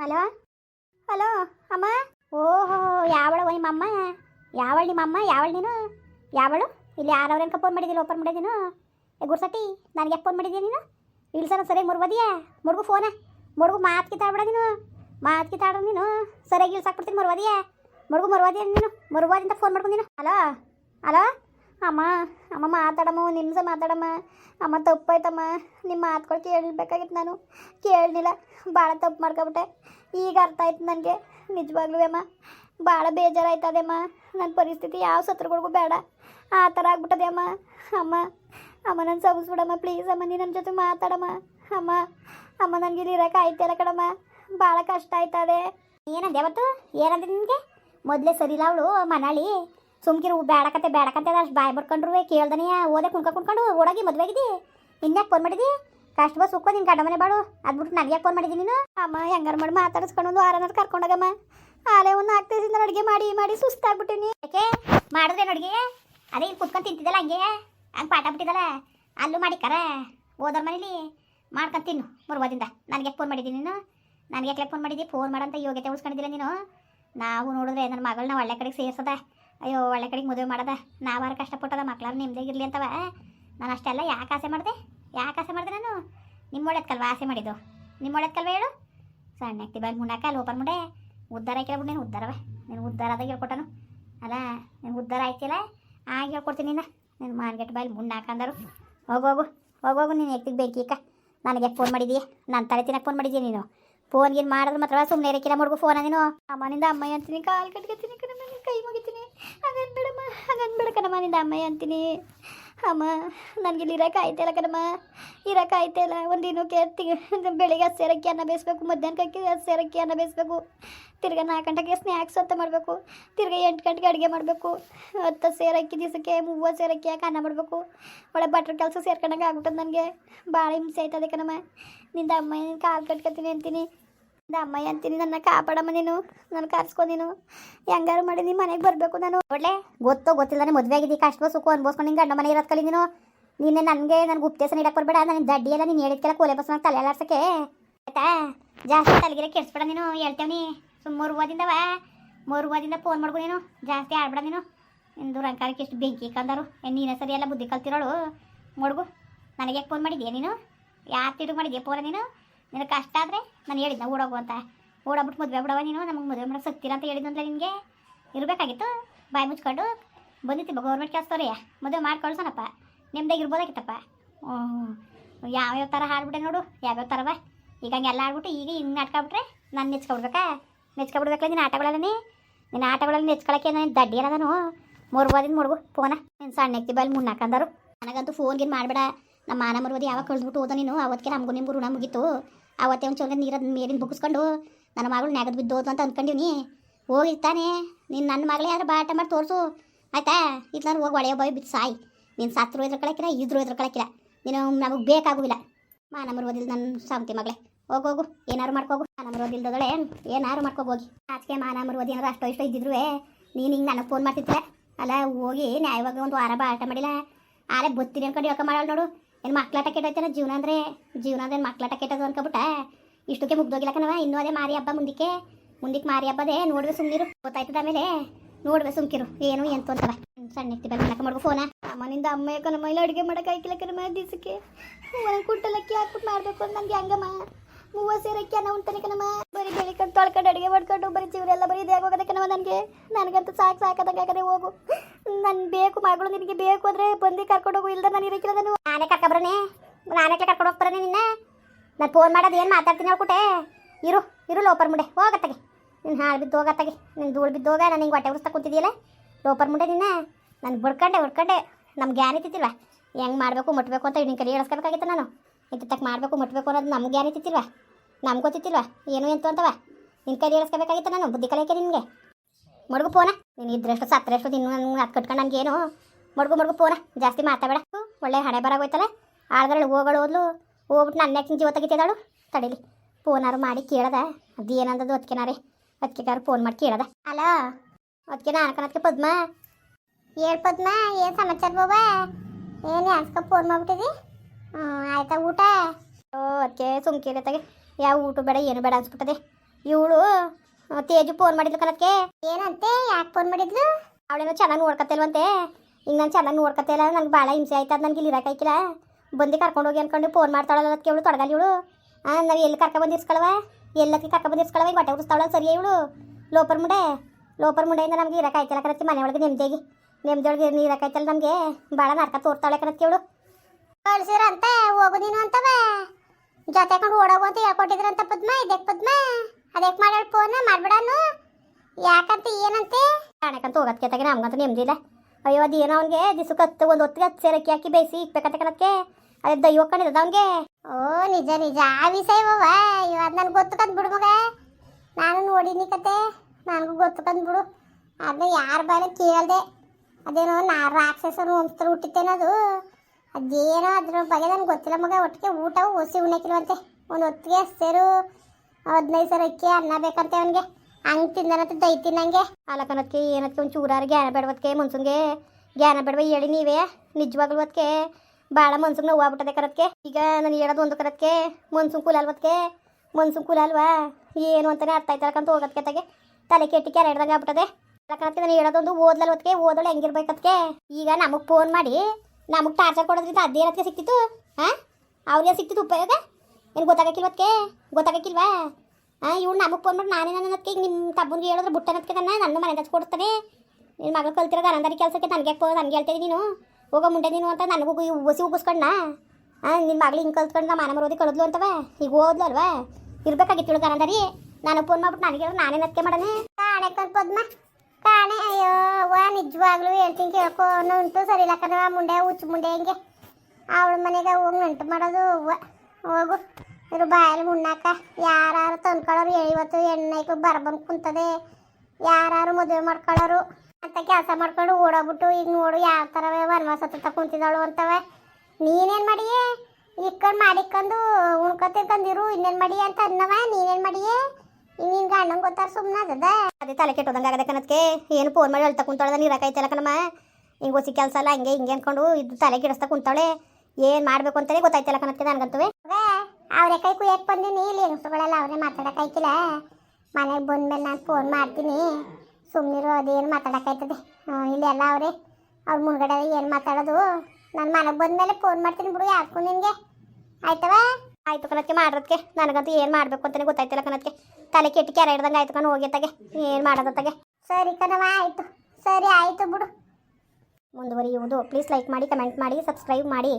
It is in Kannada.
ಹಲೋ? ಹಲೋ, ಅಮ್ಮ? ಓಹೋ, ಯಾವಳ ಒಯ್ ಅಮ್ಮ? ಯಾವಳು ನಿಮ್ಮಮ್ಮ ಯಾವಳು ನೀನು? ಯಾವಳು? ಇಲ್ಲಿ ಯಾರವ್ರೇನ್ಕ ಫೋನ್ ಮಾಡಿದ್ದೀನಿ ಓಪನ್ ಮಾಡಿದ್ದೀನು ಏ ಗುರ್ಸಟ್ಟಿ ನನಗೆ ಯಾಕೆ ಫೋನ್ ಮಾಡಿದ್ಯಾ ನೀನು? ಇಲ್ಲಿ ಸರ್ ಸರಿಯಾಗಿ ಮುರ್ಬೋದಿಯಾ ಮುಡ್ಗು ಫೋನ ಮುಡುಗು ಮಾತು ಕಿತ್ತಾಡ್ಬೇಡ ನೀನು? ಮಾತು ಕಿತ್ತಾಡ್ರೆ ನೀನು? ಸರಿಯಾಗಿ ಇಳ್ಸಾಕ್ಬಿಡ್ತೀನಿ ಮುರ್ಬೋದಿಯಾ ಮುಡುಗು ಮುರ್ಬೋದಿಯಾ ನೀನು? ಮುರ್ಬೋದಿಂದ ಫೋನ್ ಮಾಡ್ಕೊಂದಿನ ಹಲೋ? ಹಲೋ? ಅಮ್ಮ ಅಮ್ಮ ಮಾತಾಡಮ್ಮ ನಿಮಿಷ ಮಾತಾಡಮ್ಮ. ಅಮ್ಮ ತಪ್ಪಾಯ್ತಮ್ಮ. ನಿಮ್ಮ ಮಾತುಗಳು ಕೇಳಬೇಕಾಗಿತ್ತು ನಾನು. ಕೇಳಲಿಲ್ಲ ಭಾಳ ತಪ್ಪು ಮಾಡ್ಕೊಬಿಟ್ಟೆ. ಈಗ ಅರ್ಥ ಆಯ್ತು ನನಗೆ. ನಿಜವಾಗ್ಲೂ ಅಮ್ಮ. ಭಾಳ ಬೇಜಾರಾಯ್ತದೆಮ್ಮ. ನನ್ನ ಪರಿಸ್ಥಿತಿ ಯಾವ ಸತ್ರಗಳಿಗೂ ಬೇಡ. ಆ ಥರ ಆಗ್ಬಿಟ್ಟದೆ ಅಮ್ಮ. ಅಮ್ಮ ಅಮ್ಮ ನನ್ನ ಸವಿಸ್ಬಿಡಮ್ಮ. ಪ್ಲೀಸ್ ಅಮ್ಮ, ನೀ ನನ್ನ ಜೊತೆ ಮಾತಾಡಮ್ಮ. ಅಮ್ಮ ಅಮ್ಮ ನನಗೆ ಇಲ್ಲಿ ಇರೋಕೆ ಆಯ್ತಿಲ್ಲ ಕಡಮ್ಮ ಭಾಳ ಕಷ್ಟ ಆಯ್ತದೆ. ಏನಂದೆ ಅವತ್ತು? ಏನಂದೆ ನಿನಗೆ? ಮೊದಲೇ ಸರಿಲ್ಲ ಅವಳು ಮನಾಳಿ. ಸುಮ್ಕಿರು ಬೇಡಕತ್ತೆ ಬೇಡಕತ್ತೆ ಅಷ್ಟು ಬಾಯ್ ಬರ್ಕೊಂಡ್ರು ಕೇಳ್ದನೇ ಓದೆ ಕುಣ್ಕ ಕುಣ್ಕೊಂಡು ಓಡೋಗಿ ಮದುವೆ ಆಗಿದ್ದಿ. ಇನ್ಯಾಕೆ ಫೋನ್ ಮಾಡಿದಿ? ಕಷ್ಟ ಬಸ್ ಉಕ್ಕೋ ನಿನ್ ಕಡ ಮನೆ ಬಾಡು ಅದ್ಬಿಟ್ಟು ನನಗೆ ಯಾಕೆ ಫೋನ್ ಮಾಡಿದಿ ನೀನು? ಅಮ್ಮ ಹೆಂಗಾರ ಮಾಡಿ ಮಾತಾಡಿಸ್ಕೊಂಡು ಒಂದು ಆರನಾರು ಕರ್ಕೊಂಡೋಗಮ್ಮ. ಆಲೆ ಒಂದು ನಾಲ್ಕು ದಿವಸದಿಂದ ಅಡುಗೆ ಮಾಡಿ ಮಾಡಿ ಸುಸ್ತಾಗ್ಬಿಟ್ಟಿನಿ. ಯಾಕೆ? ಮಾಡಿದ್ರೆ ಅಡುಗೆ? ಅದೇ ಇಲ್ಲಿ ಕುತ್ಕೊಂಡು ತಿಂತಿದ್ದಲ್ಲ ಹಂಗೆ? ಹಂಗೆ ಪಾಠ ಬಿಟ್ಟಿದ್ದಲ್ಲ? ಅಲ್ಲೂ ಮಾಡಿ ಕರ ಓದೋರ್ ಮನೇಲಿ? ಮಾಡ್ಕೊಂಡು ತಿನ್ನು ಮುರುವಾದಿಂದ ನನಗೆ ಫೋನ್ ಮಾಡಿದ್ದೀನಿ ನೀನು? ನನಗೆ ಯಾಕೆ ಫೋನ್ ಮಾಡಿದ್ದಿ ಫೋನ್ ಮಾಡಂತ ಯೋಗ್ಯತೆ ಉಳಿಸ್ಕೊಂಡಿದ್ದಿಲ್ಲ ನೀನು? ನಾವು ನೋಡಿದ್ರೆ ನನ್ನ ಮಗಳನ್ನ ಒಳ್ಳೆ ಕಡೆಗೆ ಸೇರ್ಸದ. ಅಯ್ಯೋ, ಒಳ್ಳೆ ಕಡೆಗೆ ಮದುವೆ ಮಾಡದ. ನಾವಾರ ಕಷ್ಟಪಟ್ಟದ ಮಕ್ಳಾರ ಇರ್ಲಿ ಅಂತವ. ನಾನು ಅಷ್ಟೆಲ್ಲ ಯಾಕೆ ಆಸೆ ಮಾಡಿದೆ? ಯಾಕೆ ಆಸೆ ಮಾಡಿದೆ ನಾನು? ನಿಮ್ಮ ಒಳ್ಳೆದ್ಕಲ್ವ ಆಸೆ ಮಾಡಿದ್ದು? ನಿಮ್ಮ ಒಳ್ಳೆದ್ಕಲ್ವ ಹೇಳು? ಸಣ್ಣ ಆಗ್ತಿ ಬಾಯ್ ಮುನ್ನಾಕ ಅಲ್ಲಿ ಓಪನ್ ಮುಂಡೆ. ಉದ್ದಾರ ಕೇಳ್ಬಿಟ್ಟು ನೀನು ಉದ್ದಾರವ ನೀನು ಉದ್ಧಾರ ಆದಾಗ ಹೇಳ್ಕೊಟ್ಟನು. ಅಲ್ಲ, ನೀನು ಉದ್ದಾರ ಆಯ್ತಿಲ್ಲ ಆಗ ಹೇಳ್ಕೊಡ್ತೀನಿ ನಿನ್ನ ನೀನು ಮಾನ್ಗೆಟ್ ಬಾಯಲ್ಲಿ ಹೋಗು ಹೋಗು. ಹೋಗೋಗು ಹೋಗೋಗು ನೀನು ಎತ್ತಿಗೆ ಬೇಕೀಕ ನನಗೆ ಫೋನ್ ಮಾಡಿದೀಯ. ನಾನು ತಲೆ ತಿನ್ನಕ್ಕೆ ಫೋನ್ ಮಾಡಿದ್ದೀನಿ ನೀನು. ಫೋನ್ ಗೀನ್ ಮಾಡಿದ್ರೆ ಮಾತ್ರ ಸುಮ್ಮನೆ ಇರಕ್ಕಿಲ್ಲ ಮಡ್ಗು ಫೋನ್ ನೀನು. ಅಮ್ಮನಿಂದ ಅಮ್ಮ ಅಂತೀನಿ ಕಾಲು ಕಟ್ಕೊತೀನಿ ಕೈ ಮುಗಿತೀನಿ. ಹಾಗನ್ ಬೇಡಮ್ಮ ಹಾಗನ್ ಬಿಡ ಕಣಮ್ಮ ನಿನ್ನ ಅಮ್ಮಯ್ಯ ಅಂತೀನಿ. ಅಮ್ಮ, ನನಗೆ ಇಲ್ಲಿ ಇರೋಕೆ ಆಯ್ತಿಲ್ಲ ಕಣಮ್ಮ. ಇರೋಕೆ ಆಯ್ತಿಲ್ಲ ಒಂದು ದಿನಕ್ಕೆ ತಿಂಗ್ ಬೆಳಿಗ್ಗೆ ಸೇರಕ್ಕೆ ಅನ್ನ ಬೇಯಿಸ್ಬೇಕು, ಮಧ್ಯಾಹ್ನಕ್ಕೆ ಸೇರಕ್ಕೆ ಅನ್ನ ಬೇಯಿಸ್ಬೇಕು. ತಿರ್ಗಿ ನಾಲ್ಕು ಗಂಟೆಗೆ ಸ್ನ್ಯಾಕ್ಸ್ ಅಂತ ಮಾಡಬೇಕು. ತಿರ್ಗಿ ಎಂಟು ಗಂಟೆಗೆ ಅಡುಗೆ ಮಾಡಬೇಕು. ಹತ್ತು ಸೇರಕ್ಕೆ ದಿವಸಕ್ಕೆ, ಮೂವತ್ತು ಸೇರಕ್ಕೆ ಯಾಕೆ ಅನ್ನ ಮಾಡಬೇಕು. ಒಳ್ಳೆ ಬಟ್ರ್ ಕೆಲಸ ಸೇರ್ಕೊಂಡಂಗೆ ಆಗ್ಬಿಟ್ಟದ ನನಗೆ. ಭಾಳ ಹಿಂಸೆ ಆಯ್ತದೆ ಕಣಮ್ಮ. ನಿಂದ ಅಮ್ಮ ಕಾಲು ಕಟ್ಕೊತೀನಿ ಅಂತೀನಿ. ಅಮ್ಮಯ್ಯ ಅಂತೀನಿ, ನನ್ನ ಕಾಪಾಡಮ್ಮ ನೀನು, ನನ್ನ ಕರ್ಸ್ಕೊ ನೀನು. ಹೆಂಗಾರು ಮಾಡಿ ನಿಮ್ಮ ಮನೆಗೆ ಬರಬೇಕು ನಾನು. ಒಳ್ಳೆ ಗೊತ್ತೋ ಗೊತ್ತಿಲ್ಲದೆ ಮದುವೆ ಆಗಿದ್ದಿ ಕಷ್ಟ ಸುಖ ಅನ್ಬೋಸ್ಕೊಂಡು ನಿಂಗೆ ಗಂಡ ಮನೆ ಇರೋದು ಕಲಿ ನೀನು. ನೀನೆ ನನಗೆ ನನಗೆ ಉಪದೇಶ ನೀಡಕ್ಕೆ ಬರಬೇಡ ನನ್ನ ದಡ್ಡಿ ಎಲ್ಲ ನೀನು ಹೇಳಿದ್ಕೆಲ್ಲ ಕೋಲೆ ಬಸ್ ತಲೆ ಎಲ್ಲಾಡ್ಸಕ್ಕೆ ಆಯ್ತಾ? ಜಾಸ್ತಿ ತಲೆಗಿರ ಕೆಡ್ಸ್ಬೇಡ ನೀನು, ಹೇಳ್ತೇವನಿ. ಮೂರು ಓದಿಂದವ ಮೂರು ಓದಿಂದ ಫೋನ್ ಮಾಡ್ಕೊ ನೀನು. ಜಾಸ್ತಿ ಆಡ್ಬೇಡ ನೀನು. ಇಂದು ರಂಕಾರಕ್ಕೆ ಎಷ್ಟು ಬೆಂಕಿ ಕಂದರು. ನೀನೇ ಸರಿ ಎಲ್ಲ ಬುದ್ಧಿ ಕಲ್ತಿರೋಳು. ಮಡ್ಗು ನನಗೆ ಫೋನ್ ಮಾಡಿದ್ಯಾ ನೀನು? ಯಾರು ತಿರುಗಿ ಮಾಡಿದ್ಯಾ ಫೋನ ನೀನು? ನಿನಗೆ ಕಷ್ಟ ಆದರೆ ನಾನು ಹೇಳಿದ್ನ, ಓಡೋಗು ಅಂತ. ಓಡಾಬಿಟ್ಟು ಮದುವೆ ಬಿಡವ ನೀನು, ನಮಗೆ ಮದುವೆ ಮಾಡೋಕೆ ಸಕ್ತಿರ ಅಂತ ಹೇಳಿದ್ನಲ್ಲ ನಿನಗೆ? ಇರಬೇಕಾಗಿತ್ತು? ಬಾಯಿ ಮುಚ್ಕೊಂಡು ಬಂದಿತ್ತು ಗೌರ್ಮೆಂಟ್ ಕೆಲಸದವ್ರೆ, ಮದುವೆ ಮಾಡಿ ಕಳ್ಸೋಣಪ್ಪ ನಿಮ್ದಾಗ ಇರ್ಬೋದಾಗಿತ್ತಪ್ಪ ಹ್ಞೂ ಯಾವ್ಯಾವ ಥರ ಹಾಡ್ಬಿಟ್ಟೆ ನೋಡು, ಯಾವ್ಯಾವ ಥರವ ಈಗ ಹಂಗೆಲ್ಲ ಆಡ್ಬಿಟ್ಟು ಈಗ ಹಿಂಗೆ ನಾಟ್ಕೊಬಿಟ್ರೆ ನಾನು ನೆಚ್ಕೊಬಿಡ್ಬೇಕಾ? ನೆಚ್ಕೊಬಿಡ್ಬೇಕಲ್ಲ ನಿನ್ನ ಆಟಗಳಲ್ಲಿ ನಿನ್ನ ಆಟಗಳಲ್ಲಿ ನೆಚ್ಕೊಳಕ್ಕೆ ನಾನು ದಡ್ಡಿ ನಾನು ಮುರ್ಬೋದಿನ ಮುಡ್ಗು ಫೋನ. ನಿನ್ನ ಸಣ್ಣ ಎಕ್ತಿ ಬಾಯಲ್ಲಿ ಮುನ್ನಾಕಂದರು ನನಗಂತೂ ಫೋನ್ ಗೀನ್ ಮಾಡಬೇಡ. ನಮ್ಮ ಮಾನ ಮರುವುದು ಯಾವಾಗ ಕಳ್ದ್ಬಿಟ್ಟು ಹೋದ ನೀನು? ಅವತ್ತಿಗೆ ನಮಗೂ ನಿಮಗೂ ಋಣ ಮುಗೀತು. ಅವತ್ತೇ ಒಂದು ಚೊಂದ ನೀರದ ಮೇಲಿನ ಬುಗ್ಸ್ಕೊಂಡು ನನ್ನ ಮಗಳು ನೆಗದು ಬಿದ್ದೋದು ಅಂತ ಅಂದ್ಕೊಂಡಿವ್ನಿ ಹೋಗಿರ್ತಾನೆ. ನೀನು ನನ್ನ ಮಗಳೇ ಯಾರು ಬಾಟ ಮಾಡಿ ತೋರಿಸು. ಆಯ್ತಾ? ಇತ್ಲಾರ ಹೋಗಿ ಒಳೆಯ ಬಾಯಿ ಬಿದ್ದು ಸಾಯಿ. ನೀನು ಸತ್ರು ಇದ್ರ ಕಳಕಿಲ್ಲ ಇದ್ರು ಇದ್ರ ಕಳಕಿಲ್ಲ ನೀನು ನಮಗೆ ಬೇಕಾಗುವಿಲ್ಲ. ಮಾ ಮರುವುದಿಲ್ಲ ನನ್ನ ಸಾಂತಿ ಮಗಳೇ. ಹೋಗು ಏನಾರು ಮಾಡ್ಕೋಗು. ಮಾನ ಮರುವುದಿಲ್ದದಳೆ ಏನಾರು ಮಾಡ್ಕೋಗೋಗಿ ಆಚೆ ಮಾನ ಮರುವುದು ಏನಾರು ಅಷ್ಟೋ ಇಷ್ಟೋ ಇದ್ದಿದ್ರು ನೀನು ಹಿಂಗೆ ನನಗೆ ಫೋನ್ ಮಾಡ್ತಿದ್ದೆ ಅಲ್ಲ, ಹೋಗಿ ನ್ಯಾಯವಾಗ ಒಂದು ವಾರ ಬಾಟ ಮಾಡಿಲ್ಲ. ಆಲೆ ಬತ್ತೀನಿ ಅನ್ಕೊಂಡು ಯಾಕೆ ಮಾಡಲ್ಲ ನೋಡು. ಏನು ಮಕ್ಳಾಟ ಕೆಟ್ಟೋಯ್ತಾನ ಜೀವನ ಅಂದರೆ? ಜೀವನ ಅಂದ್ರೆ ಮಕ್ಳಾಟ ಕೆಟ್ಟದು ಅನ್ಕೊಬಿಟ್ಟ ಇಷ್ಟಕ್ಕೆ ಮುಗ್ದೋಗಿಲ್ಲ ಕಣವ ಇನ್ನೂ ಅದೇ ಮಾರಿ ಹಬ್ಬ ಮುಂದಕ್ಕೆ. ಮುಂದಕ್ಕೆ ಮಾರಿ ಹಬ್ಬದೇ, ನೋಡಿದ್ರೆ ಸುಮ್ಮನಿರು ಗೊತ್ತಾಯ್ತದ ಆಮೇಲೆ. ನೋಡ್ಬೇಕು ಸುಮ್ಕಿರು, ಏನು ಎಂತ ಅಂತವ ಸಣ್ಣ ಎತ್ತಿ ಬಂದು ಮಾಡಕ ಫೋನ. ಅಮ್ಮನಿಂದ ಅಮ್ಮ ಕಣಮ್ಮ, ಇಲ್ಲ ಅಡುಗೆ ಮಾಡಕ್ಕೆ ಕಣ ಕಣಮ್ಮ, ದಿವಸಕ್ಕೆ. ಕುಟ್ಟಲಕ್ಕಿ ಹಾಕ್ಬಿಟ್ಟು ಮಾಡಬೇಕು ಅಂತ ನನಗೆ ಹಂಗಮ್ಮ. ಮೂವ ಸೇರಕ್ಕೆ ಅನ್ನ ಉಂಟಾನೆ ಕಣಮ್ಮ. ಬರೀ ಬೆಳಿಕೊಂಡು ತೊಳ್ಕೊಂಡು ಅಡುಗೆ ಮಾಡ್ಕೊಂಡು, ಬರೀ ಜೀವನ ಬರೀ ಇದೇ ಆಗೋಗದೆ ನಮ್ಮ ನನಗೆ. ನನಗಂತೂ ಸಾಕು ಸಾಕದಂಗೆ ಹೋಗು. ನನ್ ಬೇಕು, ಮಗಳು ನಿನಗೆ ಬೇಕು ಅಂದ್ರೆ ಬಂದು ಕರ್ಕೊಂಡು ಹೋಗು ಇಲ್ದ ನಾನು ಇರಕ್ಕಿಲ್ಲ ನಾನು. ನಾನೇ ಕರ್ಕೊಬ್ರನೆ. ನಾನೇ ಕರ್ಕೊಂಡು ಹೋಗ್ಬರನೆ ನಿನ್ನ. ನಾನು ಫೋನ್ ಮಾಡೋದು ಏನು ಮಾತಾಡ್ತೀನಿ ಹೇಳ್ಕೊಟ್ಟೆ. ಇರು ಇರು ಲೋಪರ್ ಮುಂಡೆ ಹೋಗತ್ತಾಗೆ ನಿನ್ನ ಹಾಳು ಬಿದ್ದು ಹೋಗತ್ತಾಗೆ ನಿನ್ನ ಧೂಳು ಬಿದ್ದು ಹೋಗ, ನಾನು ಹಿಂಗೆ ಹೊಟ್ಟೆ ಉರಿಸ್ತಾ ಕೂತಿದೆಯಲ್ಲ ಲೋಪರ್ ಮುಂಡೆ ನಿನ್ನ. ನಾನು ಬಡ್ಕಂಡೆ ಹುಡ್ಕಂಡೆ ನಮ್ಮ ಜ್ಞಾನ ಇತ್ತಿಲ್ವ ಹೆಂಗೆ ಮಾಡಬೇಕು, ಮುಟ್ಬೇಕು ಅಂತ ಇಡೀ ಕಲಿ ಇಳಿಸ್ಕೋಬೇಕಾಗಿತ್ತು ನಾನು. ಇಂತಕ್ಕೆ ಮಾಡಬೇಕು, ಮುಟ್ಬೇಕು ಅನ್ನೋದು ನಮ್ಗೆ ಗ್ಯಾನ್ ಇತ್ತಿಲ್ವ ನಮ್ಗೆ ಗೊತ್ತಿತ್ತಿಲ್ವ ಏನು ಎಂತು ಅಂತವ? ನಿನ್ನ ಕೈಲಿ ಇಳಿಸ್ಕೋಬೇಕಾಗಿತ್ತು ನಾನು, ಬುದ್ಧಿ ಕಲಿಯಕ್ಕೆ ನಿನಗೆ. ಮಡ್ಗು ಪೋನ. ನೀನು ಇದ್ರಷ್ಟು ಸತ್ತರಷ್ಟು ತಿನ್ನು ಅದು ಕಟ್ಕೊಂಡು ನನಗೇನು ಮಡ್ಗು ಮಡ್ಗು ಪೋನ. ಜಾಸ್ತಿ ಮಾತಾಡಬೇಡ. ಒಳ್ಳೆ ಹಣೆ ಬರಾಗೋಯ್ತಲ್ಲ ಆಳ್ಗಳು ಹೋಗಳು ಓದ್ಲು ಹೋಗ್ಬಿಟ್ಟು ನನ್ನ ಯಾಕೆ ಜೀವ ತೆಗಿತಿದ್ದಾಳು. ತಡೀಲಿ. ಫೋನಾರು ಮಾಡಿ ಕೇಳದ. ಅದು ಏನಂದದು ಅದಕ್ಕೆನಾರೇ ಅದಕ್ಕೆಗಾರು ಫೋನ್ ಮಾಡಿ ಕೇಳದ. ಅಲ್ಲ ಅದಕ್ಕೆ ನಾನು ಕಣಕ್ಕೆ ಪದ್ಮ? ಹೇಳ್ ಪದ್ಮ, ಏನು ಸಮಾಚಾರ ಬಾಬಾ? ಏನು ಯಾಸ್ಕ ಫೋನ್ ಮಾಡ್ಬಿಟ್ಟಿದಿ? ಹ್ಞೂ ಆಯ್ತಾ ಊಟ? ಓ ಅದಕ್ಕೆ ಸುಮ್ಕಿರತ್ತಾಗೆ ಯಾವ ಊಟ ಬೇಡ, ಏನು ಬೇಡ ಅನ್ಸ್ಬಿಟ್ಟದೆ. ಇವಳು ತೇಜು ಫೋನ್ ಮಾಡಿದ್ಲು ಕನಕ್ಕೆ ಏನಂತೆ, ಯಾಕೆ ಫೋನ್ ಮಾಡಿದ್ಲು? ಅವಳೇನೋ ಚೆನ್ನಾಗಿ ನೋಡ್ಕತ್ತಿಲ್ವಂತೆ ಈಗ ನಾನು ಚೆನ್ನಾಗಿ ನೋಡ್ಕತ್ತಿಲ್ಲ ನಂಗೆ ಭಾಳ ಹಿಂಸೆ ಆಯ್ತದ ನನಗೆ ಇಲ್ಲಿ ಇರೋಕ್ಕಾಯ್ಕಿಲ್ಲ ಬಂದು ಕರ್ಕೊಂಡು ಹೋಗಿ ಅನ್ಕೊಂಡು ಫೋನ್ ಮಾಡ್ತಾಳಲ್ಲ ಅದಕ್ಕೆ ಇವಳು, ತೊಡಗಲ್ಲ ಇವಳು. ಹಾಂ ನಾವು ಎಲ್ಲಿ ಕರ್ಕ ಬಂದಿರ್ಸ್ಕೊಳವ? ಎಲ್ಲಕ್ಕೆ ಕರ್ಕ ಬಂದಿರ್ಸ್ಕೊಳವ? ಈಗ ಬಟ್ಟೆ ಉರಿಸ್ತಾವಳ ಸರಿಯಾ ಇವಳು? ಲೋಪರ್ ಮುಂಡೆ? ಲೋಪರ್ ಮುಂಡೆಯಿಂದ ನಮಗೆ ಇರೋಕ್ಕಾಯ್ತಿಲ್ಲ ಕರತ್ತಿ ಮನೆ ಒಳಗೆ ನೆಮ್ಮದಿಯಾಗಿ. ನೆಮ್ಮದಿಯೊಳಗೆ ಇರೋಕ್ಕಾಯ್ತಲ್ಲ ನಮಗೆ. ಭಾಳ ನರ್ಕ ತೋರ್ತಾಳೆ ಕರತ್ತಿ ಇವಳು. ಕಳ್ಸಿರಂತೆ, ಹೋಗು ನೀನು ಅಂತವ. ಜೊತೆ ಕಂಡು ಓಡೋಗು ಅಂತ ಹೇಳ್ಕೊಟ್ಟಿದ್ರಂತ ಪದ್ಮ ಇದಕ್ಕೆ ಪದ್ಮ? ಅದಕ್ಕೆ ಮಾಡ್ಯಾಳ ಫೋನ್ ಮಾಡ್ಬಿಡಾನು. ಯಾಕಂತ, ಏನಂತೆ? ಕಾಣಕಂತ ಹೋಗತ್ತೆ ತಗೆ ನಮ್ಗಂತೂ ನೆಮ್ಮದಿಲ್ಲ ಅಯ್ಯೋ, ಅದು ಏನೋ ಅವ್ನಿಗೆ? ದಿಸಕ್ಕೆ ಹತ್ತು ಒಂದು ಹೊತ್ತಿಗೆ ಹತ್ತು ಸೇರಕ್ಕೆ ಹಾಕಿ ಬೇಯಿಸಿ ಇಕ್ಬೇಕಂತ ಕಣಕ್ಕೆ. ಅದೇ ದೈವ ಅವ್ನಿಗೆ? ಓ, ನಿಜ ನಿಜ. ಆ ವಿಷಯವವ ಅಯ್ಯೋ, ಅದು ನನಗೆ ಗೊತ್ತು ಕಂದ್ ಬಿಡು ಮಗ. ನಾನು ನೋಡಿನಿ ಕತೆ. ನನಗೂ ಗೊತ್ತು ಕಂದ್ ಬಿಡು. ಅದನ್ನ ಯಾರು ಬಾರಿ ಕೇಳ್ದೆ ಅದೇನೋ ನಾ ರಾಕ್ಷಸರು ವಂಶಸ್ಥರು ಅದು. ಅದೇನೋ ಅದ್ರ ಬಗ್ಗೆ ನನಗೆ ಗೊತ್ತಿಲ್ಲ ಮಗ. ಒಟ್ಟಿಗೆ ಊಟ ಒಸಿ ಉಣ್ಣಕ್ಕಿಲ್ವಂತೆ ಒಂದು ಹೊತ್ತಿಗೆ ಸೇರು ಹದಿನೈದು ಸಾವಿರ ಅಕ್ಕಿ, ಅನ್ನ ಬೇಕಂತೆ ಅವನಿಗೆ. ಹಂಗೆ ತಿಂದನಂತೆ ದೈ ತಿನ್ನಂಗೆ. ಅಲಕನಕ್ಕೆ ಏನಕ್ಕೆ ಒಂದು ಚೂರಾರು ಜ್ಞಾನ ಬೇಡವತ್ಕೆ ಮನ್ಸಂಗೆ. ಜ್ಞಾನ ಬೇಡವ ಹೇಳಿ ನೀವೇ, ನಿಜವಾಗ್ಲು ಅದಕ್ಕೆ ಭಾಳ ಮನ್ಸಿಗೆ ನೋವು ಆಗ್ಬಿಟ್ಟದೆ ಕರತ್ಕೆ ಈಗ ನಾನು ಹೇಳೋದು ಒಂದು ಮನ್ಸಂಗೆ ಕೂಲ ಅಲ್ವತ್ಕೆ ಮನ್ಸಂಗೆ ಕೂಲ ಅಲ್ವಾ? ಏನು ಅಂತಾನೆ ಅರ್ಥ ಆಯ್ತಕ್ಕಂತ ಹೋಗೋದಕ್ಕೆ ತಗೆ. ತಲೆ ಕೆಟ್ಟಿ ಕೆರೆ ಹಿಡ್ದಂಗೆ ಆಗ್ಬಿಟ್ಟದೆ. ಅಲಕನಕ್ಕೆ ನಾನು ಹೇಳೋದೊಂದು ಓದ್ಲಲ್ವತ್ಕೆ ಓದೋಳು ಹೆಂಗಿರ್ಬೇಕತ್ಕೆ ಈಗ ನಮಗೆ ಫೋನ್ ಮಾಡಿ, ನಮಗೆ ಟಾರ್ಚರ್ ಕೊಡೋದ್ರಿಂದ ಅದೇನಕ್ಕೆ ಸಿಕ್ತಿತ್ತು? ಹಾಂ ಅವ್ರಿಗೆ ಸಿಕ್ತಿತ್ತು ಉಪಯೋಗ? ಏನು ಗೊತ್ತಾಗಕ್ಕಿಲ್ವತ್ಕೆ ಗೊತ್ತಾಗಕ್ಕಿಲ್ವಾ ಹಾಂ ಇವ್ನು ನಮಗೆ ಫೋನ್ ಮಾಡಿ, ನಾನೇ ನನ್ನದಕ್ಕೆ ಈಗ ನಿಮ್ಮ ತಬ್ಬನಿಗೆ ಹೇಳಿದ್ರೆ ಬುಟ್ಟನದಕ್ಕೆ ನನ್ನ ನನ್ನ ಮನೆ ಹಚ್ಚಿ ಕೊಡ್ತಾನೆ ನಿನ್ನ ಮಗಳು ಕಲ್ತಿರೋದು ಅನಂದಾರಿ ಕೆಲಸಕ್ಕೆ ನನಗೆ ಯಾಕೆ ನನಗೆ ಹೇಳ್ತೀನಿ ನೀನು? ಹೋಗೋ ಮುಂಡೆ ನೀನು ಅಂತ ನನಗೂ ಉಸಿ ಉಗಿಸ್ಕೊಂಡ ಹಾಂ ನಿನ್ನ ಮಗಳು ಹಿಂಗೆ ಕಲ್ತ್ಕೊಂಡು ನಮ್ಮ ಮನೆ ಮರೋದಿ ಕಳದ್ಲು ಅಂತವ? ಈಗ ಹೋದ್ಲು ಅಲ್ವಾ? ಇರ್ಬೇಕಾಗಿತ್ತು ಇವಳು ಅನಂದಾರಿ ನಾನು ಫೋನ್ ಮಾಡ್ಬಿಟ್ಟು ನನಗೆ ಹೇಳಿದ್ರೆ ನಾನೇ ನತ್ಕೆ ಮಾಡನೆ. ಕಾಣೆ ಪದ್ಮ. ಕಾಣೆ, ಅಯ್ಯೋ ವಾ ನಿಜವಾಗ್ಲೂ ಹೇಳ್ತೀನಿ ಕೇಳ್ಕೊ. ಉಂಟು ಸರಿ ಇಲ್ಲ ಮುಂಡೆ ಹುಚ್ಚು ಮುಂಡೆ ಹಿಂಗೆ. ಅವಳ ಮನೆಗೆ ಹೋಗಿ ನೆಂಟು ಮಾಡೋದು ಹೋಗು. ಇವ್ರು ಬಾಯಲ್ಲಿ ಉಣ್ಣಾಕ ಯಾರು ತಂದ್ಕೊಳ್ಳೋರು ಇವತ್ತು ಎಣ್ಣೆಗೆ ಬರ್ಬಂದು ಕುಂತದೆ. ಯಾರು ಮದುವೆ ಮಾಡ್ಕೊಳ್ಳೋರು ಅಂತ ಕೆಲಸ ಮಾಡ್ಕೊಂಡು ಓಡೋಗ್ಬಿಟ್ಟು ಈಗ ನೋಡು ಯಾವ ಥರವೇ ವನವಾಸ ಹತ್ತ ಕುಂತಿದ್ದಾಳು ಅಂತವೆ. ನೀನೇನು ಮಾಡಿಯೇ? ಇಕ್ಕೊಂಡು ಮಾಡಿಕೊಂಡು ತಂದಿರು ಇನ್ನೇನು ಮಾಡಿ ಅಂತ ಅನ್ನವ? ನೀನೇನು ಮಾಡಿಯೇ? ನಿನ್ಗೆ ಗಂಡಂಗೆ ಗೊತ್ತಾರ ಸುಮ್ಮನೆ ಅದದ ಅದೇ ತಲೆ ಕೆಟ್ಟೋದಂಗೆ ಆಗದ ಕಣಕ್ಕೆ ಏನು ಫೋನ್ ಮಾಡಿ ಹೇಳ್ತಾ ಕುಂತಾಳದ ನೀರಾಕೈತಲ್ಲ ಕಣಮ್ಮ ಹಿಂಗೆ ಹೊಸಿ ಕೆಲಸ ಅಲ್ಲ, ಹಂಗೆ ಹಿಂಗೆ ಅಂದ್ಕೊಂಡು ಇದು ತಲೆ ಕೆಡಿಸ್ತಾ ಕುಂತಾಳೆ. ಏನು ಮಾಡಬೇಕು ಅಂತಲೇ ಗೊತ್ತಾಯ್ತಲ್ಲ ಕಣಕ್ಕೆ ನನಗಂತೂ. ಅವ್ರೆ ಕೈ ಕುಯ್ಯಕ್ಕೆ ಬಂದೀನಿ ಇಲ್ಲಿ ಹೆಂಗಸುಗಳೆಲ್ಲ ಅವ್ರೆ ಮಾತಾಡೋಕ್ಕಾಯ್ತಿಲ್ಲ ಮನೆಗೆ ಬಂದ್ಮೇಲೆ ನಾನು ಫೋನ್ ಮಾಡ್ತೀನಿ. ಸುಮ್ಮನಿರೋ ಅದೇನು ಮಾತಾಡೋಕ್ಕಾಯ್ತದೆ ಇಲ್ಲಿ ಎಲ್ಲ ಅವ್ರೆ ಅವ್ರ ಮುಂದ್ಗಡೆ ಏನು ಮಾತಾಡೋದು? ನಾನು ಮನೆಗೆ ಬಂದಮೇಲೆ ಫೋನ್ ಮಾಡ್ತೀನಿ ಬಿಡು ಯಾಕೂ ನಿನಗೆ. ಆಯ್ತವ? ಆಯ್ತು ಕಣಕ್ಕೆ ಮಾಡೋದಕ್ಕೆ ನನಗಂತೂ ಏನು ಮಾಡಬೇಕು ಅಂತಾನೆ ಗೊತ್ತಾಯ್ತಿಲ್ಲ ಕಣಕ್ಕೆ ತಲೆ ಕೆಟ್ಟಿ ಕೆರೆ ಹಿಡ್ದಂಗೆ ಆಯ್ತು ಕಣ ಹೋಗಿತ್ತಾಗೆ ಏನು ಮಾಡೋದತ್ತಾಗೆ ಸರಿ ಕಣವ ಆಯ್ತು. ಸರಿ ಆಯಿತು ಬಿಡು. ಮುಂದುವರಿಯುವುದು. ಪ್ಲೀಸ್ ಲೈಕ್ ಮಾಡಿ ಕಮೆಂಟ್ ಮಾಡಿ ಸಬ್ಸ್ಕ್ರೈಬ್ ಮಾಡಿ.